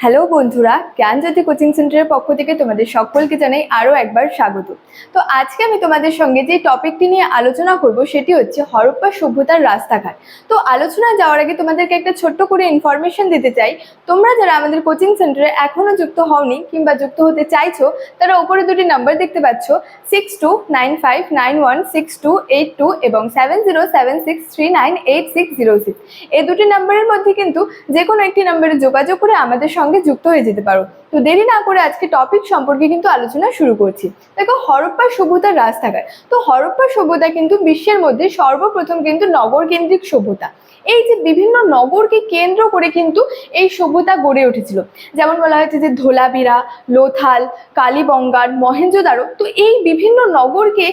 Hello বন্ধুরা, জ্ঞানজ্যোতি coaching সেন্টারের পক্ষ থেকে তোমাদের সকলকে জানাই আরও একবার স্বাগত। তো আজকে আমি তোমাদের সঙ্গে যে টপিকটি নিয়ে আলোচনা করব সেটি হচ্ছে হরপ্পা সভ্যতার রাস্তাঘাট। তো আলোচনা যাওয়ার আগে তোমাদেরকে একটা ছোট্ট করে ইনফরমেশন দিতে চাই। তোমরা যারা আমাদের কোচিং সেন্টারে এখনও যুক্ত হওনি কিংবা যুক্ত হতে চাইছো, তারা ওপরে দুটি নাম্বার দেখতে পাচ্ছ six two nine five nine one six two eight two এবং seven zero seven six three nine eight six zero six এই দুটি নাম্বারের মধ্যে কিন্তু যে কোনো একটি নাম্বারে যোগাযোগ করে আমাদের সঙ্গে যুক্ত হয়ে যেতে পারো। তো দেরি না করে আজকে টপিক সম্পর্কে কিন্তু আলোচনা শুরু করছি। দেখো, হরপ্পা সভ্যতার রাস্তাঘাট তো হরপ্পা সভ্যতা কিন্তু বিশ্বের মধ্যে সর্বপ্রথম কিন্তু নগর কেন্দ্রিক সভ্যতা। এই যে বিভিন্ন নগরকে কেন্দ্র করে কিন্তু এই সভ্যতা গড়ে উঠেছিল। যেমন বলা হয়েছে যে ধোলাবিরা লোথাল কালীবঙ্গার মহেঞ্জোদারো তো এই বিভিন্ন নগরকে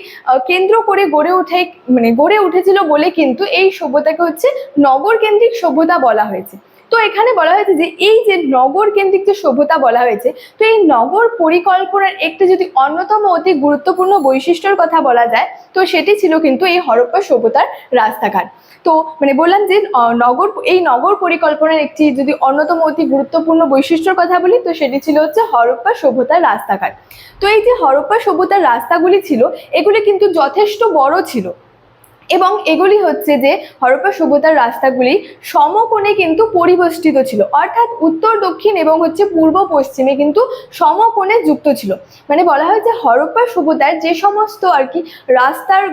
কেন্দ্র করে গড়ে উঠে মানে গড়ে উঠেছিল বলে কিন্তু এই সভ্যতাকে হচ্ছে নগর কেন্দ্রিক সভ্যতা বলা হয়েছে। তো এখানে বলা হয়েছে যে এই যে নগর কেন্দ্রিক যে সভ্যতা বলা হয়েছে, তো এই নগর পরিকল্পনার একটি যদি অন্যতম অতি গুরুত্বপূর্ণ বৈশিষ্ট্যর কথা বলা যায়, তো সেটি ছিল কিন্তু এই হরপ্পা সভ্যতার রাস্তাঘাট। তো মানে বললাম যে নগর, এই নগর পরিকল্পনার একটি যদি অন্যতম অতি গুরুত্বপূর্ণ বৈশিষ্ট্যর কথা বলি, তো সেটি ছিল হচ্ছে হরপ্পা সভ্যতার রাস্তাঘাট। তো এই যে হরপ্পা সভ্যতার রাস্তাগুলি ছিল, এগুলি কিন্তু যথেষ্ট বড় ছিল। এবং এগুলি হচ্ছে যে হরপ্পা সভ্যতার রাস্তাগুলি সমকোণে কিন্তু পরিবেষ্টিত ছিল। অর্থাৎ উত্তর, দক্ষিণ এবং হচ্ছে পূর্ব, পশ্চিমে কিন্তু সমকোণে যুক্ত ছিল। মানে বলা হয় যে হরপ্পা সভ্যতার যে সমস্ত আর কি রাস্তার,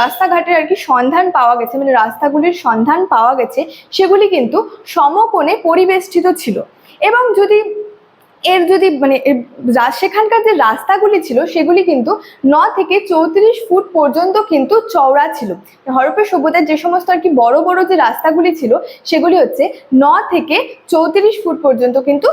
রাস্তাঘাটের আর কি সন্ধান পাওয়া গেছে মানে রাস্তাগুলির সন্ধান পাওয়া গেছে, সেগুলি কিন্তু সমকোণে পরিবেষ্টিত ছিল। এবং যদি এর যদি মানে সেখানকার যে রাস্তাগুলি ছিল সেগুলি কিন্তু ন থেকে চৌত্রিশ ফুট পর্যন্ত কিন্তু চওড়া ছিল। হরপ্পা সভ্যতার যে সমস্ত আর কি বড় বড় যে রাস্তাগুলি ছিল সেগুলি হচ্ছে ন থেকে চৌত্রিশ ফুট পর্যন্ত কিন্তু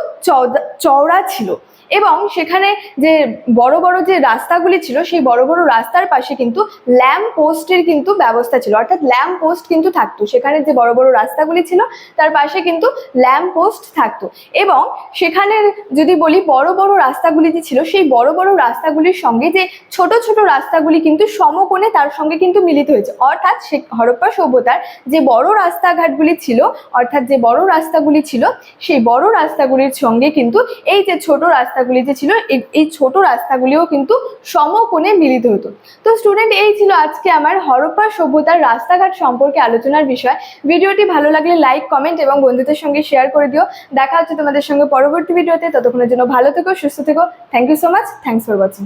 চওড়া ছিল। এবং সেখানে যে বড় বড় যে রাস্তাগুলি ছিল সেই বড় বড় রাস্তার পাশে কিন্তু ল্যাম্প পোস্টের কিন্তু ব্যবস্থা ছিল। অর্থাৎ ল্যাম্প পোস্ট কিন্তু থাকতো। সেখানে যে বড় বড় রাস্তাগুলি ছিল তার পাশে কিন্তু ল্যাম্প পোস্ট থাকতো। এবং সেখানে যদি বলি বড় বড় রাস্তাগুলি যে ছিল, সেই বড় বড় রাস্তাগুলির সঙ্গে যে ছোট ছোট রাস্তাগুলি কিন্তু সমকোণে তার সঙ্গে কিন্তু মিলিত হয়েছে। অর্থাৎ সে হরপ্পা সভ্যতার যে বড় রাস্তাঘাটগুলি ছিল, অর্থাৎ যে বড় রাস্তাগুলি ছিল, সেই বড় রাস্তাগুলির সঙ্গে কিন্তু এই যে ছোট রাস্তাগুলি যে ছিল, এই- ছোট রাস্তাগুলিও কিন্তু সমকোণে মিলিত হতো। তো স্টুডেন্ট এই ছিল আজকে আমার হরপ্পা সভ্যতার রাস্তাঘাট সম্পর্কে আলোচনার বিষয়। ভিডিওটি ভালো লাগলে লাইক কমেন্ট এবং বন্ধুদের সঙ্গে শেয়ার করে দিও। দেখা হচ্ছে তোমাদের সঙ্গে পরবর্তী ভিডিওতে ততক্ষণের জন্য ভালো থেকো সুস্থ থেকো। Thank you so much thanks for watching